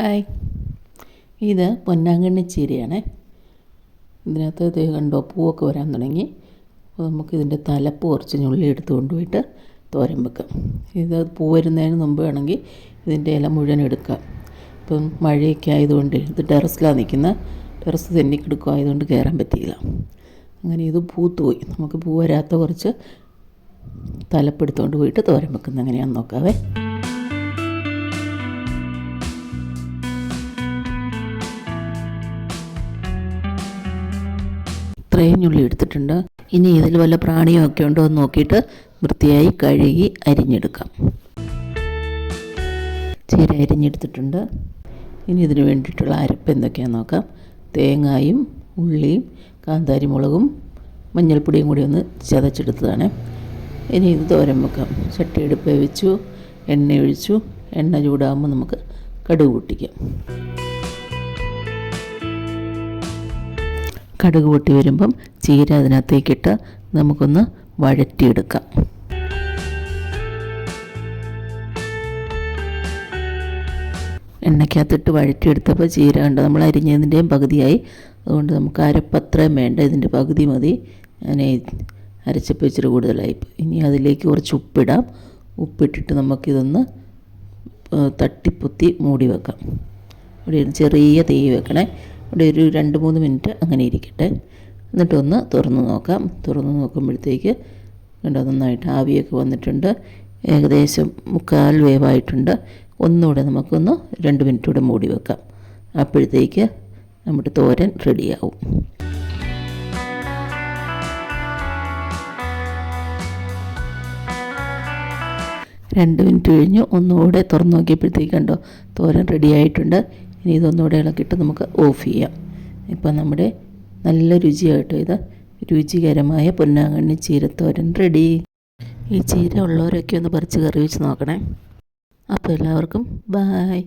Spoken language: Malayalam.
ഹായ്. ഇത് പൊന്നാങ്കണ്ണി ചീരയാണേ. ഇതിനകത്ത് ഇത് കണ്ടോ പൂവൊക്കെ വരാൻ തുടങ്ങി. അപ്പോൾ നമുക്ക് ഇതിന്റെ തലപ്പ് കുറച്ച് ഞുള്ളി എടുത്ത് കൊണ്ടുപോയിട്ട് തോരൻ വെക്കാം. ഇത് പൂ വരുന്നതിന് മുമ്പ് വേണമെങ്കിൽ ഇതിന്റെ ഇല മുഴുവൻ എടുക്കാം. ഇപ്പം മഴയൊക്കെ ആയതുകൊണ്ട് ഇത് ടെറസിലാണ് നിൽക്കുന്ന. ടെറസ് തെന്നിക്കിടക്കുക ആയതുകൊണ്ട് കയറാൻ പറ്റിയില്ല. അങ്ങനെ ഇത് പൂത്തുപോയി നമുക്ക് പൂ വരാത്ത കുറച്ച് തലപ്പെടുത്തുകൊണ്ട് പോയിട്ട് തോരൻ വെക്കുന്നത് എങ്ങനെയാണെന്ന് നോക്കാവേ. ഇത്രയും ഉള്ളി എടുത്തിട്ടുണ്ട്. ഇനി ഇതിൽ വല്ല പ്രാണിയോ ഒക്കെ ഉണ്ടോ എന്ന് നോക്കിയിട്ട് വൃത്തിയായി കഴുകി അരിഞ്ഞെടുക്കാം. ചീര അരിഞ്ഞെടുത്തിട്ടുണ്ട്. ഇനി ഇതിന് വേണ്ടിയിട്ടുള്ള അരപ്പ് എന്തൊക്കെയാണെന്ന് നോക്കാം. തേങ്ങായും ഉള്ളിയും കാന്താരിമുളകും മഞ്ഞൾപ്പൊടിയും കൂടി ഒന്ന് ചതച്ചെടുത്തതാണ്. ഇനി ഇത് തോരൻ വെക്കാം. ചട്ടിയെടുപ്പ് വെച്ചു എണ്ണ ഒഴിച്ചു എണ്ണ ചൂടാകുമ്പോൾ നമുക്ക് കടുക് പൊട്ടിക്കാം. കടുക് പൊട്ടി വരുമ്പം ചീര അതിനകത്തേക്കിട്ട് നമുക്കൊന്ന് വഴറ്റിയെടുക്കാം. എണ്ണയ്ക്കകത്തിട്ട് വഴറ്റിയെടുത്തപ്പോൾ ചീര കണ്ട്? നമ്മൾ അരിഞ്ഞതിന്റെയും പകുതിയായി. അതുകൊണ്ട് നമുക്ക് അരപ്പത്രയും വേണ്ട. ഇതിന്റെ പകുതി മതി. ഞാൻ അരച്ചപ്പോൾ ഇച്ചിരി കൂടുതലായി ഇനി അതിലേക്ക് കുറച്ച് ഉപ്പിടാം. ഉപ്പിട്ടിട്ട് നമുക്കിതൊന്ന് തട്ടിപ്പൊത്തി മൂടി വെക്കാം. ഇവിടെ ചെറിയ തീ വെക്കണേ. ഇവിടെ ഒരു രണ്ട് മൂന്ന് മിനിറ്റ് അങ്ങനെ ഇരിക്കട്ടെ. എന്നിട്ടൊന്ന് തുറന്ന് നോക്കാം. തുറന്ന് നോക്കുമ്പോഴത്തേക്ക് കണ്ടോ നന്നായിട്ട് ആവിയൊക്കെ വന്നിട്ടുണ്ട്. ഏകദേശം മുക്കാൽ വേവായിട്ടുണ്ട്. ഒന്നുകൂടെ നമുക്കൊന്ന് രണ്ട് മിനിറ്റ് കൂടെ മൂടി വെക്കാം. അപ്പോഴത്തേക്ക് നമ്മുടെ തോരൻ റെഡിയാവും. രണ്ട് മിനിറ്റ് കഴിഞ്ഞ്. ഒന്നുകൂടെ തുറന്നു നോക്കിയപ്പോഴത്തേക്ക് കണ്ടോ തോരൻ റെഡി ആയിട്ടുണ്ട് ഇനി ഇതൊന്നുകൂടെ ഇളക്കിയിട്ട് നമുക്ക് ഓഫ് ചെയ്യാം. ഇപ്പം നമ്മുടെ നല്ല രുചിയായിട്ട് ഇത് രുചികരമായ പൊന്നാങ്കണ്ണി ചീരത്തോരൻ റെഡി. ഈ ചീര ഉള്ളവരൊക്കെ ഒന്ന് പറിച്ച് കറി വെച്ച് നോക്കണേ. അപ്പോൾ എല്ലാവർക്കും ബായ്.